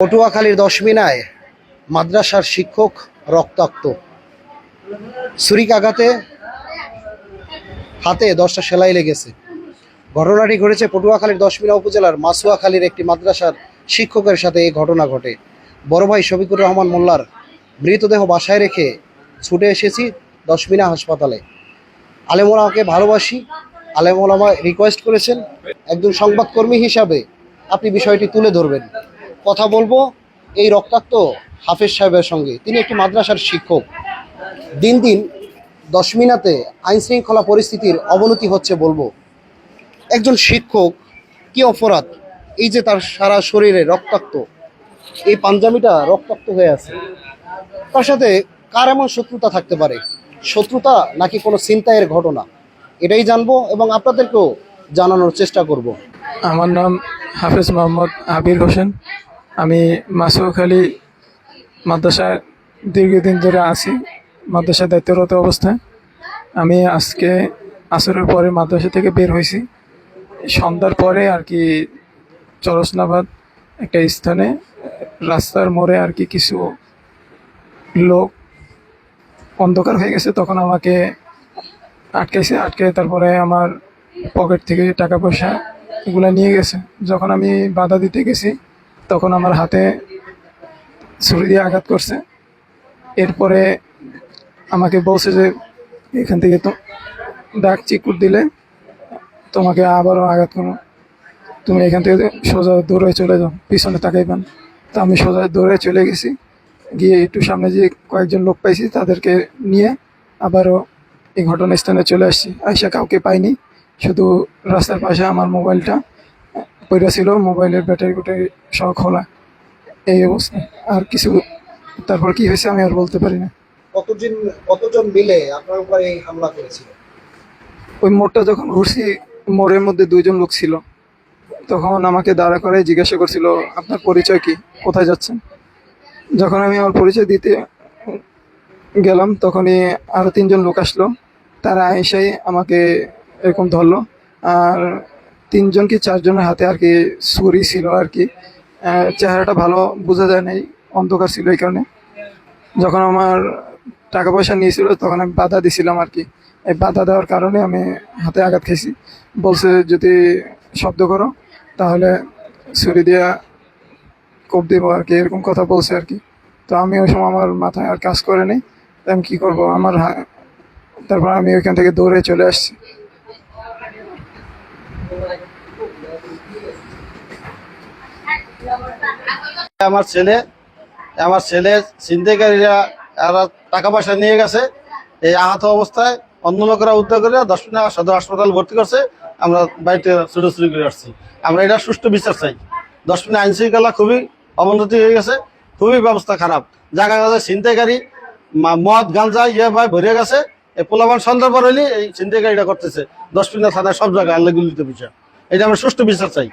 পটুয়াখালীর দশমিনায় মাদ্রাসার শিক্ষক রক্তাক্ত। ছুরিকাঘাতে হাতে দশটা সেলাই লেগেছে। ঘটনাটি ঘটেছে পটুয়াখালীর দশমিনা উপজেলার মাসুয়াখালীর একটি মাদ্রাসার শিক্ষকের সাথে এই ঘটনা ঘটে। বড় ভাই শফিকুর রহমান মোল্লার মৃতদেহ বাসায় রেখে ছুটে এসেছি দশমিনা হাসপাতালে। আলেমোলামাকে ভালোবাসি। আলেমোলামা রিকোয়েস্ট করেছেন, একজন সংবাদকর্মী হিসাবে আপনি বিষয়টি তুলে ধরবেন। কথা বলব, এই রক্তাক্ত হাফেজ সাহেবের সঙ্গে। তিনি একটি মাদ্রাসার শিক্ষক। দিন দিন দশমিনাতে আইন শৃঙ্খলা পরিস্থিতির অবনতি হচ্ছে বলব। একজন শিক্ষক, কি অপরাধ? এই যে তার সারা শরীরে রক্তাক্ত। এই পাঞ্জাবিটা রক্তাক্ত হয়ে আছে। তার সাথে কার এমন শত্রুতা থাকতে পারে? শত্রুতা নাকি কোনো চিন্তায়ের ঘটনা? এটাই জানব এবং আপনাদেরকেও জানানোর চেষ্টা করব। আমার নাম হাফেজ মোহাম্মদ আবির হোসেন। আমি মাসুখালী মাদ্রাসায় দীর্ঘদিন ধরে আছি মাদ্রাসায় দায়িত্বরত অবস্থায়। আমি আজকে আসরের পরে মাদ্রাসা থেকে বের হয়েছি। সন্ধ্যার পরে আর কি চরসনাবাদ একটা স্থানে, রাস্তার মোড়ে আর কি কিছু লোক অন্ধকার হয়ে গেছে, তখন আমাকে আটকেছে, আটকে তারপরে আমার পকেট থেকে টাকা পয়সা এগুলো নিয়ে গেছে। যখন আমি বাধা দিতে গেছি তখন আমার হাতে ছুরি দিয়ে আঘাত করছে। এরপরে আমাকে বলছে যে, এখান থেকে তো ডাক চিকুর দিলে তোমাকে আবারও আঘাত করো তুমি এখান থেকে সোজা দৌড়ে চলে যাও, পিছনে তাকাইবেন তো আমি সোজা দৌড়ে চলে গেছি। গিয়ে একটু সামনে যে কয়েকজন লোক পাইছি, তাদেরকে নিয়ে আবারও এই ঘটনাস্থানে চলে আসছি। আইসা কাউকে পাইনি, শুধু রাস্তার পাশে আমার মোবাইলটা পড়ে ছিল মোবাইলের ব্যাটারি ব্যাটারি সহ খোলা। এই অবস্থা। আর কিছু তারপর কি হয়েছে আমি আর বলতে পারি না। কতজন কতজন মিলে আপনার উপর এই হামলা করেছিল? ওই মোড়টা যখন ঘুরছি মোড়ের মধ্যে দুইজন লোক ছিল। তখন আমাকে দাঁড়া করে জিজ্ঞাসা করছিল আপনার পরিচয় কি? কোথায় যাচ্ছেন? যখন আমি আমার পরিচয় দিতে গেলাম তখনই আরও তিনজন লোক আসলো। তারা এসেই আমাকে এরকম ধরলো। আর তিনজন কি চারজনের হাতে আর কি ছুরি ছিল আর কি। চেহারাটা ভালো বোঝা যায় নাই, অন্ধকার ছিল এই কারণে। যখন আমার টাকা পয়সা নিয়েছিল তখন আমি বাধা দিছিলাম আর কি। এই বাধা দেওয়ার কারণে আমি হাতে আঘাত খেয়েছি। বলছে যদি শব্দ করো, তাহলে ছুরি দিয়া কোপ দেবো আর কি, এরকম কথা বলছে আর কি। তো আমি ওই সময় আমার মাথায় আর কাজ করে নেই, আমি কী করব? আমার তারপর আমি ওইখান থেকে দৌড়ে চলে আসছি। আমার ছেলে আমার ছেলে ছিনতাইকারীরা এরা টাকা পয়সা নিয়ে গেছে। এই আহত অবস্থায় অন্য লোকেরা উদ্ধার করে দশ মিনিট সদর হাসপাতাল ভর্তি করছে। আমরা বাড়িতে ছুটোছুটি করে আসছি। আমরা এটা সুষ্ঠু বিচার চাই। দশ মিনিট আইন শৃঙ্খলা খুবই অবনতি হয়ে গেছে, খুবই ব্যবস্থা খারাপ। জায়গা জায়গায় ছিনতাইকারী মদ, গাঞ্জা ইয়ে ভাই ভরে গেছে। এই পোলাবান সন্ধ্যার পর হইলে এই ছিনতাইকারীটা করতেছে। দশ মিনিট থানায় সব জায়গায় আল্লাহ গুলিতে বিষয় এটা আমরা সুষ্ঠু বিচার চাই।